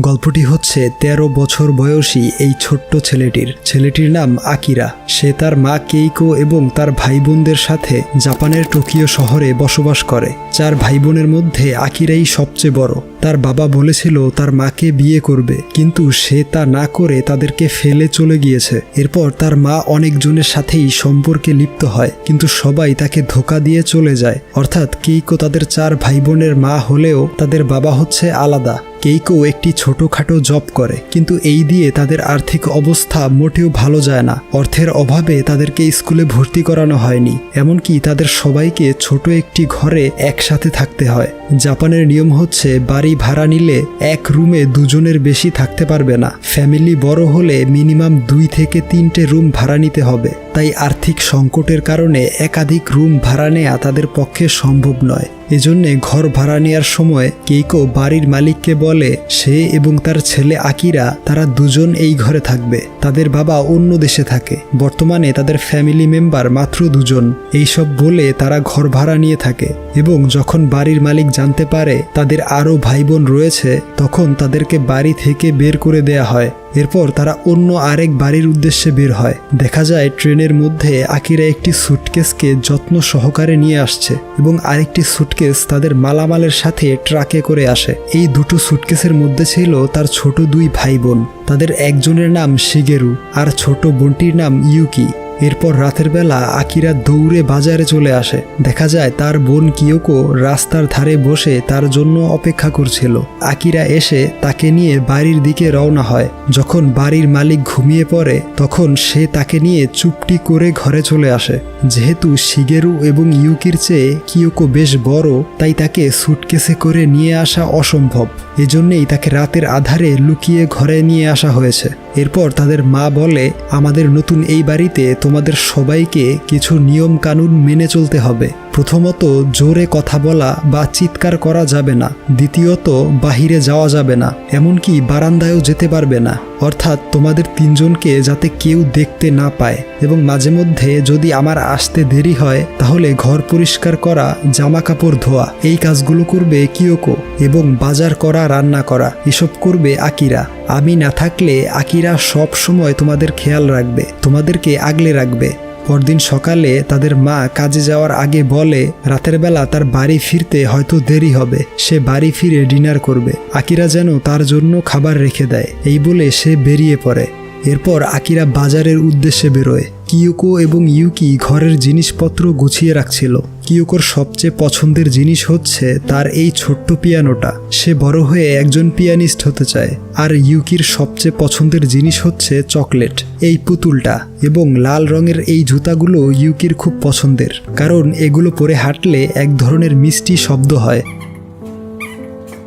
গল্পটি হচ্ছে ১৩ বছর বয়সী এই ছোট্ট ছেলেটির। ছেলেটির নাম আকিরা। সে তার মা কেইকো এবং তার ভাই বোনদের সাথে জাপানের টোকিও শহরে বসবাস করে। চার ভাই বোনের মধ্যে আকিরাই সবচেয়ে বড়। তার বাবা বলেছিল, তার মাকে বিয়ে করবে। কিন্তু সে তা না করে তাদেরকে ফেলে চলে গিয়েছে। এরপর তার মা অনেকজনের সাথেই সম্পর্কে লিপ্ত হয়, কিন্তু সবাই তাকে ধোকা দিয়ে চলে যায়। অর্থাৎ কেইকো তাদের চার ভাই বোনের মা হলেও তাদের বাবা হচ্ছে আলাদা। কেইকো একটি ছোটখাটো জব করে, কিন্তু এই দিয়ে তাদের আর্থিক অবস্থা মোটেও ভালো যায় না। অর্থের অভাবে তাদেরকে স্কুলে ভর্তি করানো হয়নি, এমনকি তাদের সবাইকে ছোট একটি ঘরে একসাথে থাকতে হয়। জাপানের নিয়ম হচ্ছে, বাড়ি ভাড়া নিলে এক রুমে দুজনের বেশি থাকতে পারবে না। ফ্যামিলি বড় হলে মিনিমাম দুই থেকে তিনটে রুম ভাড়া নিতে হবে। তাই আর্থিক সংকটের কারণে একাধিক রুম ভাড়া নেওয়া তাদের পক্ষে সম্ভব নয়। এজন্যে ঘর ভাড়া নেওয়ার সময় কেইকো বাড়ির মালিককে বলে, সে এবং তার ছেলে আকিরা, তারা দুজন এই ঘরে থাকবে। তাদের বাবা অন্য দেশে থাকে। বর্তমানে তাদের ফ্যামিলি মেম্বার মাত্র দুজন। এইসব বলে তারা ঘর ভাড়া নিয়ে থাকে। এবং যখন বাড়ির মালিক জানতে পারে তাদের আরও ভাই বোন রয়েছে, তখন তাদেরকে বাড়ি থেকে বের করে দেয়া হয়। এরপর তারা অন্য আরেক বাড়ির উদ্দেশ্যে বের হয়। দেখা যায় ট্রেনের মধ্যে আকিরা একটি সুটকেসকে যত্ন সহকারে নিয়ে আসছে এবং আরেকটি সুটকেস তাদের মালামালের সাথে ট্রাকে করে আসে। এই দুটো সুটকেসের মধ্যে ছিল তার ছোট দুই ভাই বোন। তাদের একজনের নাম শিগেরু আর ছোট বোনটির নাম ইউকি। এরপর রাতের বেলা আকিরা দৌড়ে বাজারে চলে আসে। দেখা যায় তার বোন কিয়োকো রাস্তার ধারে বসে তার জন্য অপেক্ষা করছিল। আকিরা এসে তাকে নিয়ে বাড়ির দিকে রওনা হয়। যখন বাড়ির মালিক ঘুমিয়ে পড়ে, তখন সে তাকে নিয়ে চুপটি করে ঘরে চলে আসে। যেহেতু শিগেরু এবং ইউকির চেয়ে কিয়োকো বেশ বড়, তাই তাকে সুটকেসে করে নিয়ে আসা অসম্ভব। এজন্যেই তাকে রাতের আধারে লুকিয়ে ঘরে নিয়ে আসা হয়েছে। এরপর তাদের মা বলে, আমাদের নতুন এই বাড়িতে তোমাদের সবাইকে কিছু নিয়ম কানুন মেনে চলতে হবে। প্রথমত জোরে কথা বলা বা চিৎকার করা যাবে না। দ্বিতীয়ত, বাহিরে যাওয়া যাবে না, এমনকি বারান্দায়ও যেতে পারবে না। অর্থাৎ তোমাদের তিনজনকে যাতে কেউ দেখতে না পায়। এবং মাঝে মধ্যে যদি আমার আসতে দেরি হয়, তাহলে ঘর পরিষ্কার করা জামা কাপড় ধোয়া, এই কাজগুলো করবে কিয়োকো এবং বাজার করা, রান্না করা, এসব করবে আকিরা। আমি না থাকলে আকিরা সব সময় তোমাদের খেয়াল রাখবে, তোমাদেরকে আগলে রাখবে। পরদিন সকালে তাদের মা কাজে যাওয়ার আগে বলে, রাতের বেলা তার বাড়ি ফিরতে হয়তো দেরি হবে। সে বাড়ি ফিরে ডিনার করবে। আকিরা যেন তার জন্য খাবার রেখে দেয়। এই বলে সে বেরিয়ে পড়ে। এরপর আকিরা বাজারের উদ্দেশ্যে বেরোয়। কিয়োকো এবং ইউকি ঘরের জিনিসপত্র গুছিয়ে রাখছিল। কিয়োকোর সবচেয়ে পছন্দের জিনিস হচ্ছে তার এই ছোট্ট পিয়ানোটা। সে বড় হয়ে একজন পিয়ানিস্ট হতে চায়। আর ইউকির সবচেয়ে পছন্দের জিনিস হচ্ছে চকলেট, এই পুতুলটা, এবং লাল রঙের এই জুতাগুলো ইউকির খুব পছন্দের। কারণ এগুলো পরে হাঁটলে এক ধরনের মিষ্টি শব্দ হয়।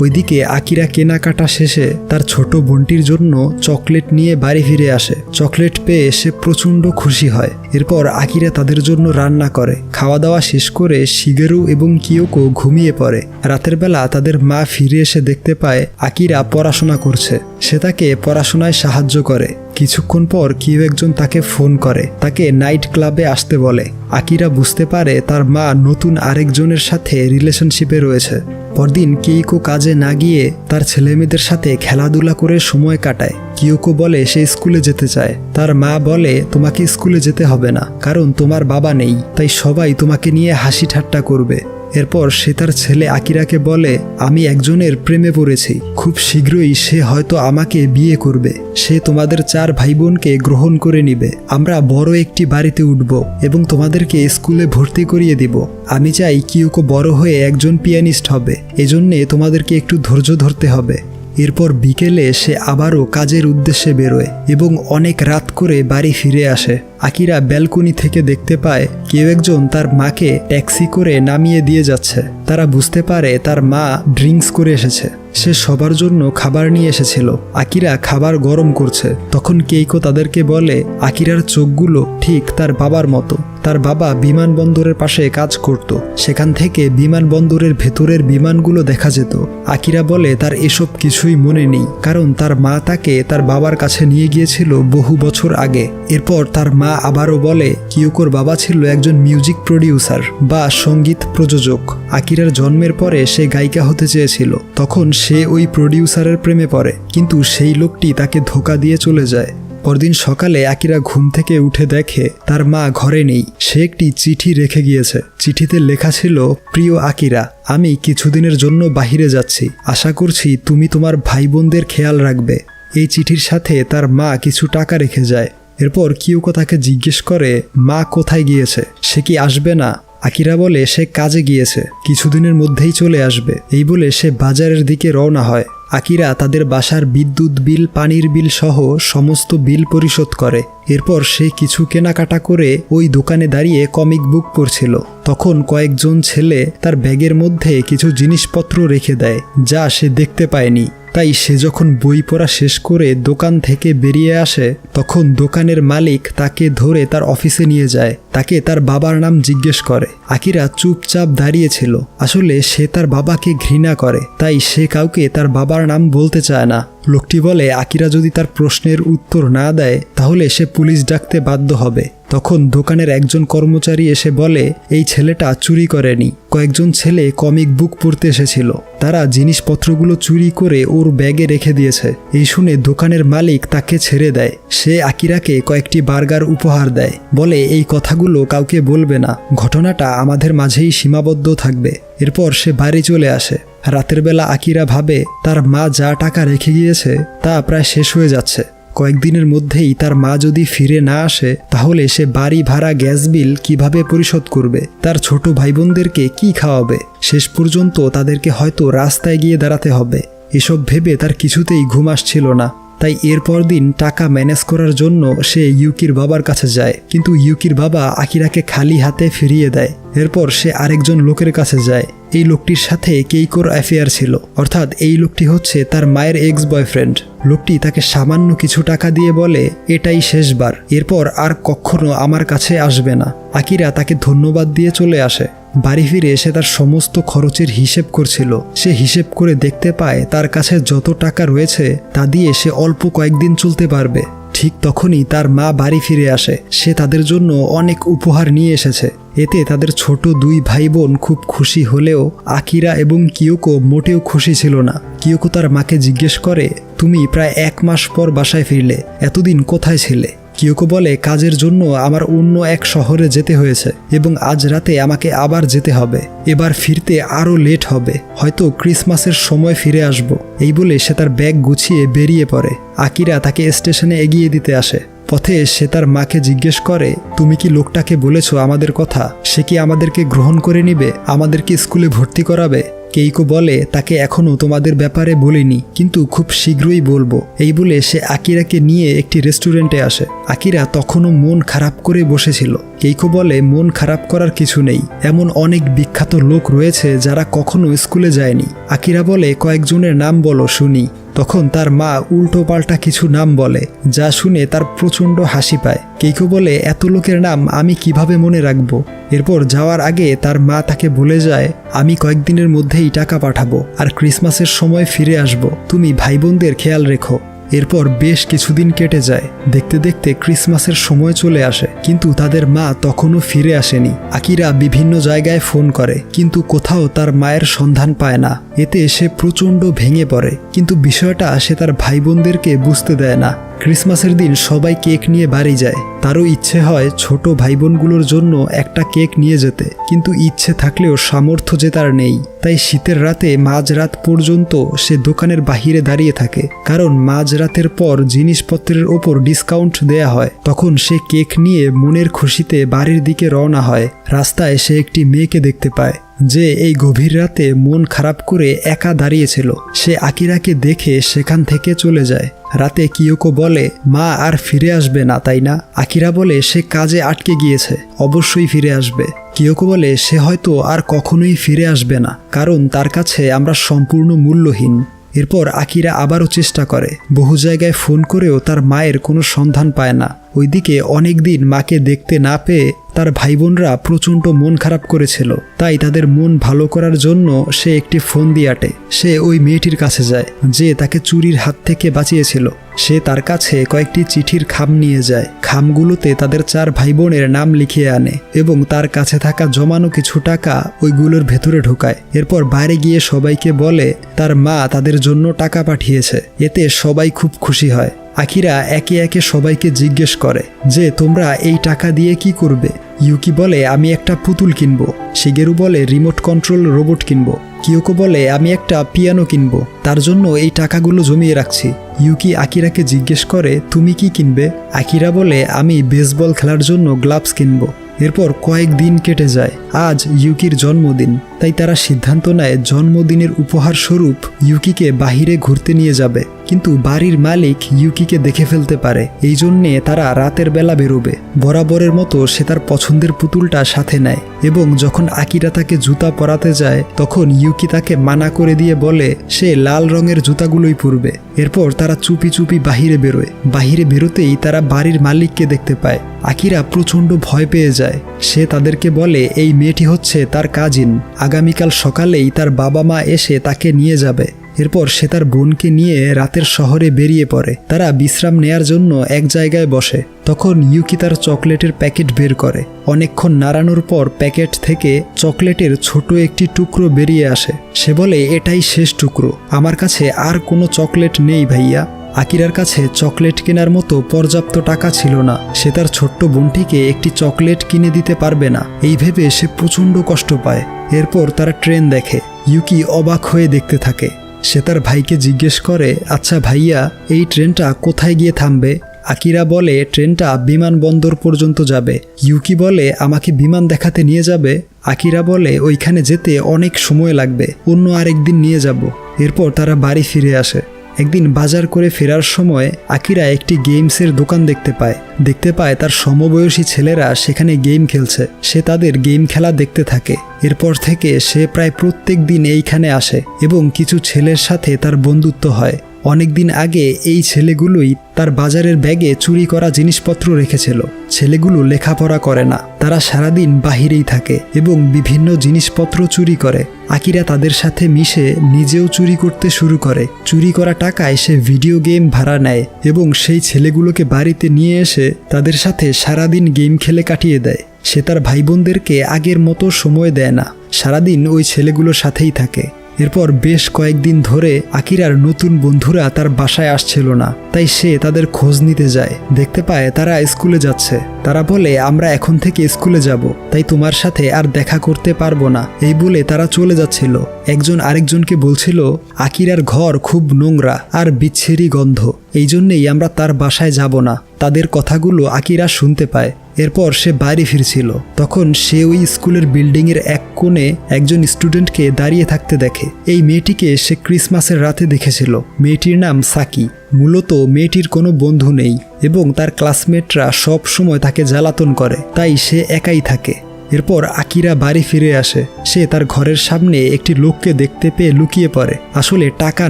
ওইদিকে আকিরা কেনাকাটা শেষে তার ছোট বোনটির জন্য চকলেট নিয়ে বাড়ি ফিরে আসে। চকলেট পেয়ে সে প্রচণ্ড খুশি হয়। এরপর আকিরা তাদের জন্য রান্না করে। খাওয়া দাওয়া শেষ করে শিগেরু এবং কিয়োকো ঘুমিয়ে পড়ে। রাতের বেলা তাদের মা ফিরে এসে দেখতে পায় আকিরা পড়াশোনা করছে। সে তাকে পড়াশোনায় সাহায্য করে। কিছুক্ষণ পর কেউ একজন তাকে ফোন করে, তাকে নাইট ক্লাবে আসতে বলে। আকিরা বুঝতে পারে তার মা নতুন আরেকজনের সাথে রিলেশনশিপে রয়েছে। পরদিন কেইকো কাজে না গিয়ে তার ছেলেমেয়েদের সাথে খেলাধুলা করে সময় কাটায়। কিয়োকো বলে, সে স্কুলে যেতে চায়। তার মা বলে, তোমাকে স্কুলে যেতে হবে না, কারণ তোমার বাবা নেই, তাই সবাই তোমাকে নিয়ে হাসি ঠাট্টা করবে। এরপর সে তার ছেলে আকিরাকে বলে, আমি একজনের প্রেমে পড়েছি। খুব শীঘ্রই সে হয়তো আমাকে বিয়ে করবে। সে তোমাদের চার ভাই বোনকে গ্রহণ করে নিবে। আমরা বড় একটি বাড়িতে উঠব এবং তোমাদেরকে স্কুলে ভর্তি করিয়ে দিব। আমি চাই কিউকো বড় হয়ে একজন পিয়ানিস্ট হবে। এজন্যে তোমাদেরকে একটু ধৈর্য ধরতে হবে। এরপর বিকেলে সে আবারও কাজের উদ্দেশ্যে বেরোয় এবং অনেক রাত করে বাড়ি ফিরে আসে। আকিরা ব্যালকনি থেকে দেখতে পায় কেউ একজন তার মাকে ট্যাক্সি করে নামিয়ে দিয়ে যাচ্ছে। তারা বুঝতে পারে তার মা ড্রিঙ্কস করে এসেছে। সে সবার জন্য খাবার নিয়ে এসেছিল। আকিরা খাবার গরম করছে। তখন কেইকো তাদেরকে বলে, আকিরার চোখগুলো ঠিক তার বাবার মতো। তার বাবা বিমানবন্দরের পাশে কাজ করত। সেখান থেকে বিমানবন্দরের ভেতরের বিমানগুলো দেখা যেত। আকিরা বলে, তার এসব কিছুই মনে নেই। কারণ তার মা তাকে তার বাবার কাছে নিয়ে গিয়েছিল বহু বছর আগে। এরপর তার মা আবারও বলে কিউকোর বাবা ছিল একজন মিউজিক প্রডিউসার বা সংগীত প্রযোজক। আকিরার জন্মের পরে সে গায়িকা হতে চেয়েছিল। তখন সে ওই প্রডিউসারের প্রেমে পড়ে, কিন্তু সেই লোকটি তাকে ধোকা দিয়ে চলে যায়। পরদিন সকালে আকিরা ঘুম থেকে উঠে দেখে তার মা ঘরে নেই। সে একটি চিঠি রেখে গিয়েছে। চিঠিতে লেখা ছিল, প্রিয় আকিরা, আমি কিছুদিনের জন্য বাহিরে যাচ্ছি। আশা করছি তুমি তোমার ভাই বোনদের খেয়াল রাখবে এই চিঠির সাথে তার মা কিছু টাকা রেখে যায়। এরপর কিউকো তাকে জিজ্ঞেস করে, মা কোথায় গিয়েছে? সে কি আসবে না? আকিরা বলে, সে কাজে গিয়েছে, কিছুদিনের মধ্যেই চলে আসবে। এই বলে সে বাজারের দিকে রওনা হয়। আকিরা তাদের বাসার বিদ্যুৎ বিল, পানির বিল সহ সমস্ত বিল পরিশোধ করে। এরপর সে কিছু কেনাকাটা করে ওই দোকানে দাঁড়িয়ে কমিক বুক পড়ছিল। তখন কয়েকজন ছেলে তার ব্যাগের মধ্যে কিছু জিনিসপত্র রেখে দেয়, যা সে দেখতে পায়নি। তাই সে যখন বই পড়া শেষ করে দোকান থেকে বেরিয়ে আসে, তখন দোকানের মালিক তাকে ধরে তার অফিসে নিয়ে যায়। তাকে তার বাবার নাম জিজ্ঞেস করে। আকিরা চুপচাপ দাঁড়িয়েছিল আসলে সে তার বাবাকে ঘৃণা করে, তাই সে কাউকে তার বাবার নাম বলতে চায় না। লোকটি বলে, আকিরা যদি তার প্রশ্নের উত্তর না দেয়, তাহলে সে পুলিশ ডাকতে বাধ্য হবে। তখন দোকানের একজন কর্মচারী এসে বলে, এই ছেলেটা চুরি করেনি। কয়েকজন ছেলে কমিক বুক পড়তে এসেছিল। তারা জিনিসপত্রগুলো চুরি করে ওর ব্যাগে রেখে দিয়েছে। এই শুনে দোকানের মালিক তাকে ছেড়ে দেয়। সে আকিরাকে কয়েকটি বার্গার উপহার দেয়। বলে, এই কথাগুলো কাউকে বলবে না। ঘটনাটা আমাদের মাঝেই সীমাবদ্ধ থাকবে। এরপর সে বাড়ি চলে আসে। রাতের বেলা আকিরা ভাবে, তার মা যা টাকা রেখে গিয়েছে তা প্রায় শেষ হয়ে যাচ্ছে। কয়েকদিনের মধ্যেই তার মা যদি ফিরে না আসে, তাহলে সে বাড়ি ভাড়া গ্যাস বিল কীভাবে পরিশোধ করবে? তার ছোট ভাই বোনদেরকে কী খাওয়াবে? শেষ পর্যন্ত তাদেরকে হয়তো রাস্তায় গিয়ে দাঁড়াতে হবে। এসব ভেবে তার কিছুতেই ঘুম আসছিল না। তাই এরপর দিন টাকা ম্যানেজ করার জন্য সে ইউকির বাবার কাছে যায়। কিন্তু ইউকির বাবা আকিরাকে খালি হাতে ফিরিয়ে দেয়। এরপর সে আরেকজন লোকের কাছে যায়। এই লোকটির সাথে কেইকোর অ্যাফেয়ার ছিল। অর্থাৎ এই লোকটি হচ্ছে তার মায়ের এক্স বয়ফ্রেন্ড লোকটি তাকে সামান্য কিছু টাকা দিয়ে বলে, এটাই শেষবার। এরপর আর কখনো আমার কাছে আসবে না। আকিরা তাকে ধন্যবাদ দিয়ে চলে আসে। বাড়ি ফিরে এসে তার সমস্ত খরচের হিসেব করছিল। সে হিসেব করে দেখতে পায় তার কাছে যত টাকা রয়েছে, তা দিয়ে সে অল্প কয়েকদিন চলতে পারবে। ঠিক তখনই তার মা বাড়ি ফিরে আসে। সে তাদের জন্য অনেক উপহার নিয়ে এসেছে। এতে তাদের ছোট দুই ভাই বোন খুব খুশি হলেও আকিরা এবং কিয়োকো মোটেও খুশি ছিল না। কিয়োকো তার মাকে জিজ্ঞেস করে, তুমি প্রায় এক মাস পর বাসায় ফিরলে, এতদিন কোথায় ছিলে? কিয়োকো বলে, কাজের জন্য আমার অন্য এক শহরে যেতে হয়েছে এবং আজ রাতে আমাকে আবার যেতে হবে। এবার ফিরতে আরও লেট হবে। হয়তো ক্রিসমাসের সময় ফিরে আসব। এই বলে সে তার ব্যাগ গুছিয়ে বেরিয়ে পড়ে। আকিরা তাকে স্টেশনে এগিয়ে দিতে আসে। পথে সে তার মাকে জিজ্ঞেস করে, তুমি কি লোকটাকে বলেছ আমাদের কথা? সে কি আমাদেরকে গ্রহণ করে নিবে? আমাদেরকে স্কুলে ভর্তি করাবে? কেইকো বলে, তাকে এখনও তোমাদের ব্যাপারে বলিনি, কিন্তু খুব শীঘ্রই বলব। এই বলে সে আকিরাকে নিয়ে একটি রেস্টুরেন্টে আসে। আকিরা তখনও মন খারাপ করে বসেছিল। কেইকো বলে মন খারাপ করার কিছু নেই। এমন অনেক বিখ্যাত লোক রয়েছে যারা কখনো স্কুলে যায়নি। আকিরা বলে, কয়েকজনের নাম বলো, শুনি। তখন তার মা উল্টো পাল্টা কিছু নাম বলে, যা শুনে তার প্রচণ্ড হাসি পায়। কেইকো বলে, এত লোকের নাম আমি কীভাবে মনে রাখব? এরপর যাওয়ার আগে তার মা তাকে বলে যায়, আমি কয়েকদিনের মধ্যেই টাকা পাঠাবো, আর ক্রিসমাসের সময় ফিরে আসব। তুমি ভাই বোনদের খেয়াল রেখো। এরপর বেশ কিছুদিন কেটে যায়। দেখতে দেখতে ক্রিসমাসের সময় চলে আসে, কিন্তু তাদের মা তখনও ফিরে আসেনি। আকিরা বিভিন্ন জায়গায় ফোন করে, কিন্তু কোথাও তার মায়ের সন্ধান পায় না। এতে সে প্রচণ্ড ভেঙে পড়ে, কিন্তু বিষয়টা সে তার ভাই বোনদেরকে বুঝতে দেয় না। ক্রিসমাসের দিন সবাই কেক নিয়ে বাড়ি যায়। তারও ইচ্ছে হয় ছোট ভাই বোনগুলোর জন্য একটা কেক নিয়ে যেতে। কিন্তু ইচ্ছে থাকলেও সামর্থ্য যে তার নেই। তাই শীতের রাতে মাঝরাত পর্যন্ত সে দোকানের বাহিরে দাঁড়িয়ে থাকে। কারণ মাঝরাতের পর জিনিসপত্রের ওপর ডিসকাউন্ট দেয়া হয়। তখন সে কেক নিয়ে মনের খুশিতে বাড়ির দিকে রওনা হয়। রাস্তায় সে একটি মেয়েকে দেখতে পায়। যে এই গভীর রাতে মন খারাপ করে একা দাঁড়িয়েছিল, সে আকিরাকে দেখে সেখান থেকে চলে যায়। রাতে কিয়োকো বলে, মা আর ফিরে আসবে না, তাই না? আকিরা বলে, সে কাজে আটকে গিয়েছে, অবশ্যই ফিরে আসবে। কিয়োকো বলে, সে হয়তো আর কখনোই ফিরে আসবে না, কারণ তার কাছে আমরা সম্পূর্ণ মূল্যহীন। এরপর আকিরা আবারও চেষ্টা করে, বহু জায়গায় ফোন করেও তার মায়ের কোনো সন্ধান পায় না। ওইদিকে অনেক দিন মাকে দেখতে না পেয়ে তার ভাই বোনরা প্রচণ্ড মন খারাপ করেছিল। তাই তাদের মন ভালো করার জন্য সে একটি ফোন দিয়ে আটে। সে ওই মেয়েটির কাছে যায়, যে তাকে চুরির হাত থেকে বাঁচিয়েছিল। সে তার কাছে কয়েকটি চিঠির খাম নিয়ে যায়। খামগুলোতে তাদের চার ভাই বোনের নাম লিখিয়ে আনে এবং তার কাছে থাকা জমানো কিছু টাকা ওইগুলোর ভেতরে ঢোকায়। এরপর বাইরে গিয়ে সবাইকে বলে, তার মা তাদের জন্য টাকা পাঠিয়েছে। এতে সবাই খুব খুশি হয়। আকিরা একে একে সবাইকে জিজ্ঞেস করে যে, তোমরা এই টাকা দিয়ে কি করবে? ইউকি বলে, আমি একটা পুতুল কিনবো। শিগেরু বলে, রিমোট কন্ট্রোল রোবট কিনবো। কিয়োকো বলে, আমি একটা পিয়ানো কিনবো। তার জন্য এই টাকাগুলো জমিয়ে রাখছি। ইউকি আকিরাকে জিজ্ঞেস করে, তুমি কি কিনবে? আকিরা বলে, আমি বেসবল খেলার জন্য গ্লাভস কিনবো। এরপর কয়েক দিন কেটে যায়। আজ ইউকির জন্মদিন। তাই তারা সিদ্ধান্ত নেয় জন্মদিনের উপহার স্বরূপ ইউকিকে বাহিরে ঘুরতে নিয়ে যাবে। কিন্তু বাড়ির মালিক ইউকিকে দেখে ফেলতে পারে। এই জন্যে তারা রাতের বেলা বেরোবে। বরাবরের মতো সে তার পছন্দের পুতুলটা সাথে নেয় এবং যখন আকিরা তাকে জুতা পরাতে যায়, তখন ইউকি তাকে মানা করে দিয়ে বলে, সে লাল রঙের জুতাগুলোই পরবে। এরপর তারা চুপি চুপি বাহিরে বেরোয়। বাহিরে বেরোতেই তারা বাড়ির মালিককে দেখতে পায়। আকিরা প্রচণ্ড ভয় পেয়ে যায়। সে তাদেরকে বলে, এই মেয়েটি হচ্ছে তার কাজিন আগামীকাল সকালেই তার বাবা মা এসে তাকে নিয়ে যাবে। এরপর সে তার বোনকে নিয়ে রাতের শহরে বেরিয়ে পড়ে। তারা বিশ্রাম নেয়ার জন্য এক জায়গায় বসে। তখন ইউকি তার চকলেটের প্যাকেট বের করে। অনেকক্ষণ নাড়ানোর পর প্যাকেট থেকে চকলেটের ছোট একটি টুকরো বেরিয়ে আসে। সে বলে, এটাই শেষ টুকরো। আমার কাছে আর কোনো চকলেট নেই ভাইয়া। আকিরার কাছে চকলেট কেনার মতো পর্যাপ্ত টাকা ছিল না। সে তার ছোট্ট বোনটিকে একটি চকলেট কিনে দিতে পারবে না। এই ভেবে সে প্রচণ্ড কষ্ট পায়। এরপর তারা ট্রেন দেখে। ইউকি অবাক হয়ে দেখতে থাকে। সে তার ভাইকে জিজ্ঞেস করে আচ্ছা ভাইয়া, এই ট্রেনটা কোথায় গিয়ে থামবে? আকিরা বলে, ট্রেনটা বিমানবন্দর পর্যন্ত যাবে। ইউকি বলে, আমাকে বিমান দেখাতে নিয়ে যাবে? আকিরা বলে, ওইখানে যেতে অনেক সময় লাগবে। অন্য আরেকদিন নিয়ে যাব। এরপর তারা বাড়ি ফিরে আসে। একদিন বাজার করে ফেরার সময় আকিরা একটি গেমসের দোকান দেখতে পায়। দেখতে পায় তার সমবয়সী ছেলেরা সেখানে গেম খেলছে। সে তাদের গেম খেলা দেখতে থাকে। এরপর থেকে সে প্রায় প্রত্যেক দিন এইখানে আসে এবং কিছু ছেলের সাথে তার বন্ধুত্ব হয়। অনেকদিন আগে এই ছেলেগুলোই তার বাজারের ব্যাগে চুরি করা জিনিসপত্র রেখেছিল। ছেলেগুলো লেখাপড়া করে না। তারা সারাদিন বাহিরেই থাকে এবং বিভিন্ন জিনিসপত্র চুরি করে। আকিরা তাদের সাথে মিশে নিজেও চুরি করতে শুরু করে। চুরি করা টাকায় সে ভিডিও গেম ভাড়া নেয় এবং সেই ছেলেগুলোকে বাড়িতে নিয়ে এসে তাদের সাথে সারাদিন গেম খেলে কাটিয়ে দেয়। সে তার ভাই বোনদেরকে আগের মতো সময় দেয় না। সারাদিন ওই ছেলেগুলোর সাথেই থাকে। এরপর বেশ কয়েকদিন ধরে আকিরার নতুন বন্ধুরা তার বাসায় আসছিল না, তাই সে তাদের খোঁজ নিতে যায়। দেখতে পায় তারা স্কুলে যাচ্ছে। তারা বলে, আমরা এখন থেকে স্কুলে যাব, তাই তোমার সাথে আর দেখা করতে পারব না। এই বলে তারা চলে যাচ্ছিল। একজন আরেকজনকে বলছিল, আকিরার ঘর খুব নোংরা আর বিচ্ছিরি গন্ধ এই জন্যেই আমরা তার বাসায় যাব না। তাদের কথাগুলো আকিরা শুনতে পায়। এরপর সে বাড়ি ফিরছিল। তখন সে ওই স্কুলের বিল্ডিংয়ের এক কোণে একজন স্টুডেন্টকে দাঁড়িয়ে থাকতে দেখে। এই মেয়েটিকে সে ক্রিসমাসের রাতে দেখেছিল। মেয়েটির নাম সাকি। মূলত মেয়েটির কোনো বন্ধু নেই এবং তার ক্লাসমেটরা সব সময় তাকে জ্বালাতন করে, তাই সে একাই থাকে। এরপর আকিরা বাড়ি ফিরে আসে। সে তার ঘরের সামনে একটি লোককে দেখতে পেয়ে লুকিয়ে পড়ে। আসলে টাকা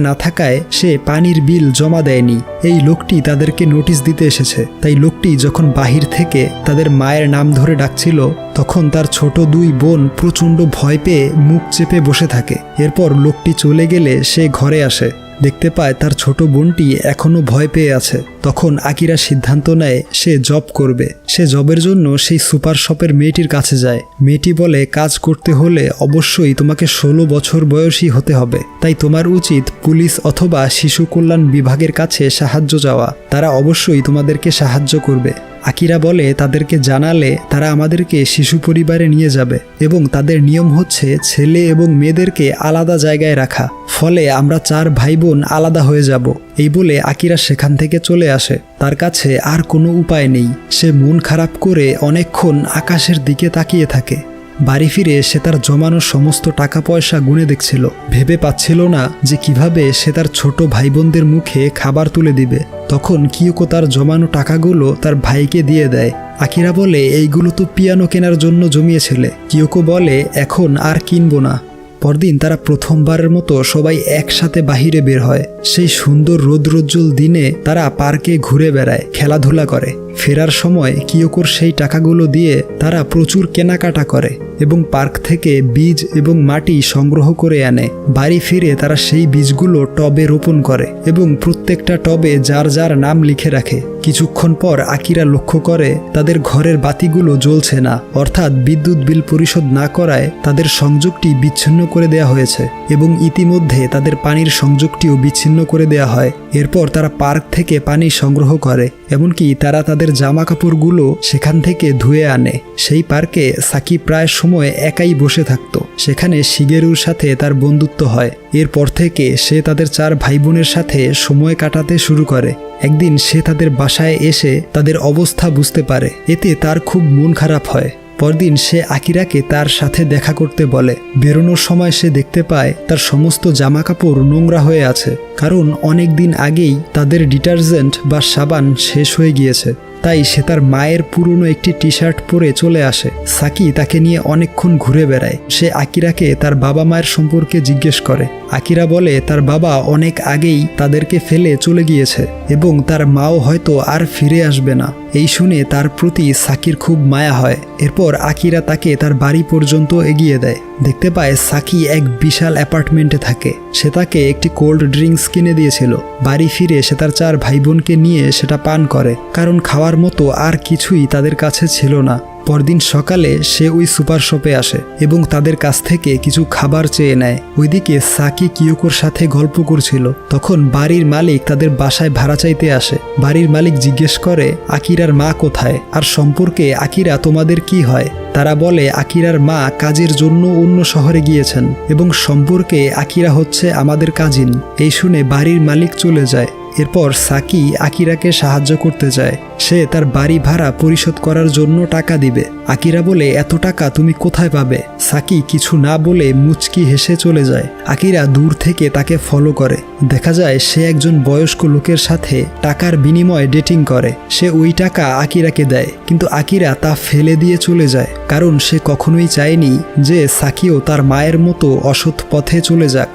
না থাকায় সে পানির বিল জমা দেয়নি। এই লোকটি তাদেরকে নোটিশ দিতে এসেছে। তাই লোকটি যখন বাহির থেকে তাদের মায়ের নাম ধরে ডাকছিল, তখন তার ছোট দুই বোন প্রচণ্ড ভয় পেয়ে মুখ চেপে বসে থাকে। এরপর লোকটি চলে গেলে সে ঘরে আসে। দেখতে পায় তার ছোট বোনটি এখনও ভয় পেয়ে আছে। তখন আকিরা সিদ্ধান্ত নেয়, সে জব করবে। সে জবের জন্য সেই সুপার শপের মেয়েটির কাছে যায়। মেয়েটি বলে, কাজ করতে হলে অবশ্যই তোমাকে ষোলো বছর বয়সী হতে হবে। তাই তোমার উচিত পুলিশ অথবা শিশু কল্যাণ বিভাগের কাছে সাহায্য যাওয়া তারা অবশ্যই তোমাদেরকে সাহায্য করবে। আকিরা বলে, তাদেরকে জানালে তারা আমাদেরকে শিশু পরিবারে নিয়ে যাবে এবং তাদের নিয়ম হচ্ছে ছেলে এবং মেয়েদেরকে আলাদা জায়গায় রাখা। ফলে আমরা চার ভাই বোন আলাদা হয়ে যাব। এই বলে আকিরা সেখান থেকে চলে আসে। তার কাছে আর কোনো উপায় নেই। সে মন খারাপ করে অনেকক্ষণ আকাশের দিকে তাকিয়ে থাকে। বাড়ি ফিরে সে তার জমানো সমস্ত টাকা পয়সা গুনে দেখছিল। ভেবে পাচ্ছিল না যে কীভাবে সে তার ছোট ভাই বোনদের মুখে খাবার তুলে দিবে। তখন কিয়কো তার জমানো টাকাগুলো তার ভাইকে দিয়ে দেয়। আকিরা বলে, এইগুলো তো পিয়ানো কেনার জন্য জমিয়েছিলে। কিয়কো বলে, এখন আর কিনবো না। পরদিন তারা প্রথমবারের মতো সবাই একসাথে বাহিরে বের হয়। সেই সুন্দর রৌদ্রোজ্জ্বল দিনে তারা পার্কে ঘুরে বেড়ায়, খেলাধুলা করে। ফেরার সময় কিয়োকোর সেই টাকাগুলো দিয়ে তারা প্রচুর কেনাকাটা করে এবং পার্ক থেকে বীজ এবং মাটি সংগ্রহ করে আনে। বাড়ি ফিরে তারা সেই বীজগুলো টবে রোপণ করে এবং প্রত্যেকটা টবে যার যার নাম লিখে রাখে। কিছুক্ষণ পর আকিরা লক্ষ্য করে, তাদের ঘরের বাতিগুলো জ্বলছে না, অর্থাৎ বিদ্যুৎ বিল পরিশোধ না করায় তাদের সংযোগটি বিচ্ছিন্ন করে দেয়া হয়েছে এবং ইতিমধ্যে তাদের পানির সংযোগটিও বিচ্ছিন্ন করে দেয়া হয়। এরপর তারা পার্ক থেকে পানি সংগ্রহ করে, এমনকি তারা তাদের জামা কাপড়গুলো সেখান থেকে ধুয়ে আনে। সেই পার্কে সাকি প্রায় সময় একাই বসে থাকতো। সেখানে শিগেরুর সাথে তার বন্ধুত্ব হয়। এরপর থেকে সে তাদের চার ভাই বোনের সাথে সময় কাটাতে শুরু করে। একদিন সে তাদের বাসায় এসে তাদের অবস্থা বুঝতে পারে। এতে তার খুব মন খারাপ হয়। পরদিন সে আকিরাকে তার সাথে দেখা করতে বলে। বেরোনোর সময় সে দেখতে পায়, তার সমস্ত জামা কাপড় নোংরা হয়ে আছে। কারণ অনেক দিন আগেই তাদের ডিটারজেন্ট বা সাবান শেষ হয়ে গিয়েছে। তাই সে তার মায়ের পুরনো একটি টি শার্ট পরে চলে আসে। সাকি তাকে নিয়ে অনেকক্ষণ ঘুরে বেড়ায়। সে আকিরাকে তার বাবা মায়ের সম্পর্কে জিজ্ঞেস করে। আকিরা বলে, তার বাবা অনেক আগেই তাদেরকে ফেলে চলে গিয়েছে এবং তার মাও হয়তো আর ফিরে আসবে না। এই শুনে তার প্রতি সাকির খুব মায়া হয়। এরপর আকিরা তাকে তার বাড়ি পর্যন্ত এগিয়ে দেয়। দেখতে পায় সাকি এক বিশাল অ্যাপার্টমেন্টে থাকে। সে তাকে একটি কোল্ড ড্রিঙ্কস কিনে দিয়েছিল। বাড়ি ফিরে সে তার চার ভাই বোনকে নিয়ে সেটা পান করে। কারণ খাওয়ার মতো আর কিছুই তাদের কাছে ছিল না। পরদিন সকালে সে ওই সুপার শপে আসে এবং তাদের কাছ থেকে কিছু খাবার চেয়ে নেয়। ওইদিকে সাকি কিয়োকোর সাথে গল্প করছিল। তখন বাড়ির মালিক তাদের বাসায় ভাড়া চাইতে আসে। বাড়ির মালিক জিজ্ঞেস করে, আকিরার মা কোথায়? আর সম্পর্কে আকিরা তোমাদের কি হয়? তারা বলে, আকিরার মা কাজের জন্য অন্য শহরে গিয়েছেন এবং সম্পর্কে আকিরা হচ্ছে আমাদের কাজিন। এই শুনে বাড়ির মালিক চলে যায়। এরপর সাকি আকিরাকে সাহায্য করতে যায়। সে তার বাড়ি ভাড়া পরিশোধ করার জন্য টাকা দিবে। আকিরা বলে, এত টাকা তুমি কোথায় পাবে? সাকি কিছু না বলে মুচকি হেসে চলে যায়। আকিরা দূর থেকে তাকে ফলো করে। দেখা যায়, সে একজন বয়স্ক লোকের সাথে টাকার বিনিময়ে ডেটিং করে। সে ওই টাকা আকিরাকে দেয়, কিন্তু আকিরা তা ফেলে দিয়ে চলে যায়। কারণ সে কখনোই চায়নি যে সাকিও তার মায়ের মতো অসৎ পথে চলে যাক।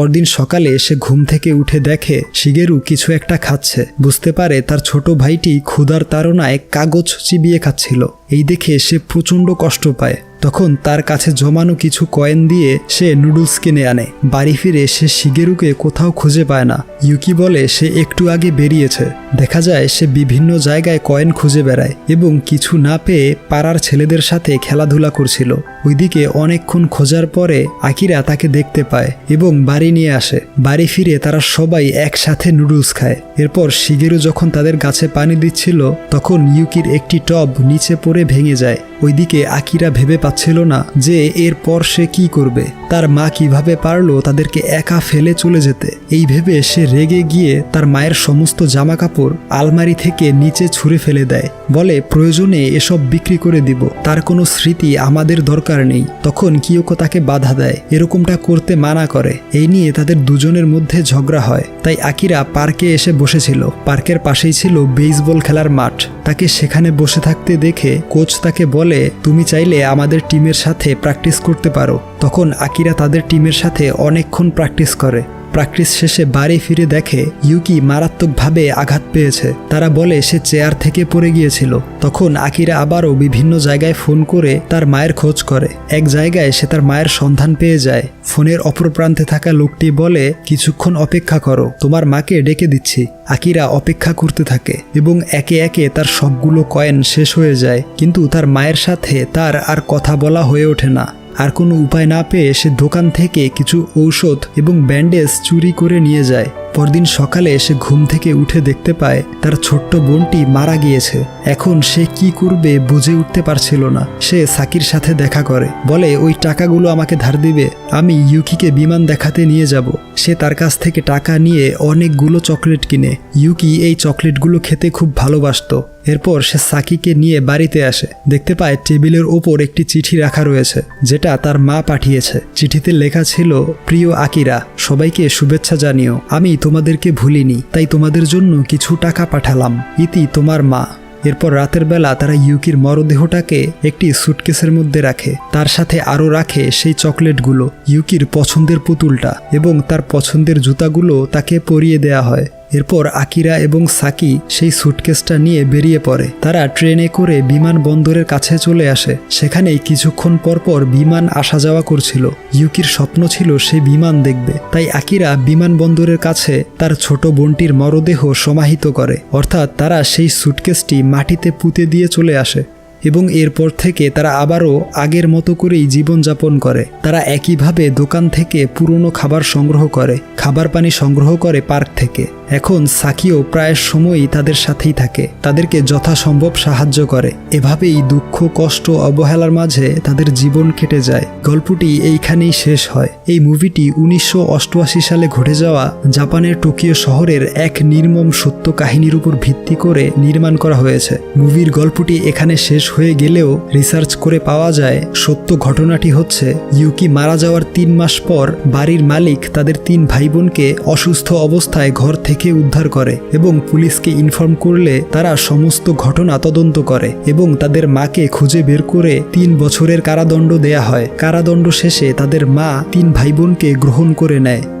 পরদিন সকালে সে ঘুম থেকে উঠে দেখে শিগেরু কিছু একটা খাচ্ছে। বুঝতে পারে তার ছোট ভাইটি ক্ষুধার তাড়নায় কাগজ চিবিয়ে খাচ্ছিল। এই দেখে সে প্রচণ্ড কষ্ট পায়। তখন তার কাছে জমানো কিছু কয়েন দিয়ে সে নুডলস কিনে আনে। বাড়ি ফিরে সে শিগেরুকে কোথাও খুঁজে পায় না। ইউকি বলে, সে একটু আগে বেরিয়েছে। দেখা যায়, সে বিভিন্ন জায়গায় কয়েন খুঁজে বেড়ায় এবং কিছু না পেয়ে পাড়ার ছেলেদের সাথে খেলাধুলা করছিল। ওইদিকে অনেকক্ষণ খোঁজার পরে আকিরা তাকে দেখতে পায় এবং বাড়ি নিয়ে আসে। বাড়ি ফিরে তারা সবাই একসাথে নুডলস খায়। এরপর শিগেরু যখন তাদের গাছে পানি দিচ্ছিল, তখন ইউকির একটি টব নিচে পড়ে ভেঙে যায়। ওইদিকে আকিরা ভেবে পাচ্ছিল না যে এরপর সে কি করবে। তার মা কীভাবে পারল তাদেরকে একা ফেলে চলে যেতে? এই ভেবে সে রেগে গিয়ে তার মায়ের সমস্ত জামা কাপড় আলমারি থেকে নিচে ছুঁড়ে ফেলে দেয়। বলে, প্রয়োজনে এসব বিক্রি করে দিব। তার কোনো স্মৃতি আমাদের দরকার নেই। তখন কিয়োকো তাকে বাধা দেয়। এরকমটা করতে মানা করে। এই নিয়ে তাদের দুজনের মধ্যে ঝগড়া হয়। তাই আকিরা পার্কে এসে বসেছিল। পার্কের পাশেই ছিল বেসবল খেলার মাঠ। তাকে সেখানে বসে থাকতে দেখে কোচ তাকে বলে তুমি চাইলে আমাদের টিমের সাথে প্র্যাকটিস করতে পারো। তখন আকিরা তাদের টিমের সাথে অনেকক্ষণ প্র্যাকটিস করে। প্র্যাকটিস শেষে বাড়ি ফিরে দেখে ইউকি মারাত্মকভাবে আঘাত পেয়েছে। তারা বলে সে চেয়ার থেকে পড়ে গিয়েছিল। তখন আকিরা আবারও বিভিন্ন জায়গায় ফোন করে তার মায়ের খোঁজ করে। এক জায়গায় সে তার মায়ের সন্ধান পেয়ে যায়। ফোনের অপর প্রান্তে থাকা লোকটি বলে, কিছুক্ষণ অপেক্ষা করো, তোমার মাকে ডেকে দিচ্ছি। আকিরা অপেক্ষা করতে থাকে এবং একে একে তার সবগুলো কয়েন শেষ হয়ে যায়। কিন্তু তার মায়ের সাথে তার আর কথা বলা হয়ে ওঠে না। আর কোনো উপায় না পেয়ে সে দোকান থেকে কিছু ঔষধ এবং ব্যান্ডেজ চুরি করে নিয়ে যায়। পরদিন সকালে সে ঘুম থেকে উঠে দেখতে পায়, তার ছোট্ট বোনটি মারা গিয়েছে। এখন সে কি করবে বুঝে উঠতে পারছিল না। সে সাকির সাথে দেখা করে, বলে, ওই টাকাগুলো আমাকে ধার দিবে। আমি ইউকিকে বিমান দেখাতে নিয়ে যাব। সে তার কাছ থেকে টাকা নিয়ে অনেকগুলো চকলেট কিনে। ইউকি এই চকলেটগুলো খেতে খুব ভালোবাসতো। এরপর সে সাকিকে নিয়ে বাড়িতে আসে। দেখতে পায়, টেবিলের ওপর একটি চিঠি রাখা রয়েছে, যেটা তার মা পাঠিয়েছে। চিঠিতে লেখা ছিল, প্রিয় আকিরা, সবাইকে শুভেচ্ছা জানিও। আমি তোমাদেরকে ভুলিনি, তাই তোমাদের জন্য কিছু টাকা পাঠালাম। ইতি তোমার মা। এরপর রাতের বেলা তারা ইউকির মরদেহটাকে একটি সুটকেসের মধ্যে রাখে। তার সাথে আরও রাখে সেই চকলেটগুলো, ইউকির পছন্দের পুতুলটা, এবং তার পছন্দের জুতাগুলো তাকে পরিয়ে দেয়া হয়। এরপর আকিরা এবং সাকি সেই সুটকেসটা নিয়ে বেরিয়ে পড়ে। তারা ট্রেনে করে বিমানবন্দরের কাছে চলে আসে। সেখানেই কিছুক্ষণ পরপর বিমান আসা যাওয়া করছিল। ইউকির স্বপ্ন ছিল সে বিমান দেখবে। তাই আকিরা বিমানবন্দরের কাছে তার ছোট বোনটির মরদেহ সমাহিত করে। অর্থাৎ তারা সেই সুটকেসটি মাটিতে পুঁতে দিয়ে চলে আসে এবং এরপর থেকে তারা আবারও আগের মতো করেই জীবনযাপন করে। তারা একইভাবে দোকান থেকে পুরনো খাবার সংগ্রহ করে। খাবার পানি সংগ্রহ করে পার্ক থেকে। এখন সাকিও প্রায় সময়ই তাদের সাথেই থাকে। তাদেরকে যথাসম্ভব সাহায্য করে। এভাবেই দুঃখ, কষ্ট, অবহেলার মাঝে তাদের জীবন কেটে যায়। গল্পটি এইখানেই শেষ হয়। এই মুভিটি উনিশশো অষ্টআশি সালে ঘটে যাওয়া জাপানের টোকিও শহরের এক নির্মম সত্য কাহিনীর উপর ভিত্তি করে নির্মাণ করা হয়েছে। মুভির গল্পটি এখানে শেষ হয়ে গেলেও রিসার্চ করে পাওয়া যায়, সত্য ঘটনাটি হচ্ছে ইউকি মারা যাওয়ার তিন মাস পর বাড়ির মালিক তাদের তিন ভাই বোনকে অসুস্থ অবস্থায় ঘর থেকে উদ্ধার করে এবং পুলিশকে ইনফর্ম করলে তারা সমস্ত ঘটনা তদন্ত করে এবং তাদের মাকে খুঁজে বের করে তিন বছরের কারাদণ্ড দেয়া হয়। কারাদণ্ড শেষে তাদের মা তিন ভাই বোনকে গ্রহণ করে নেয়।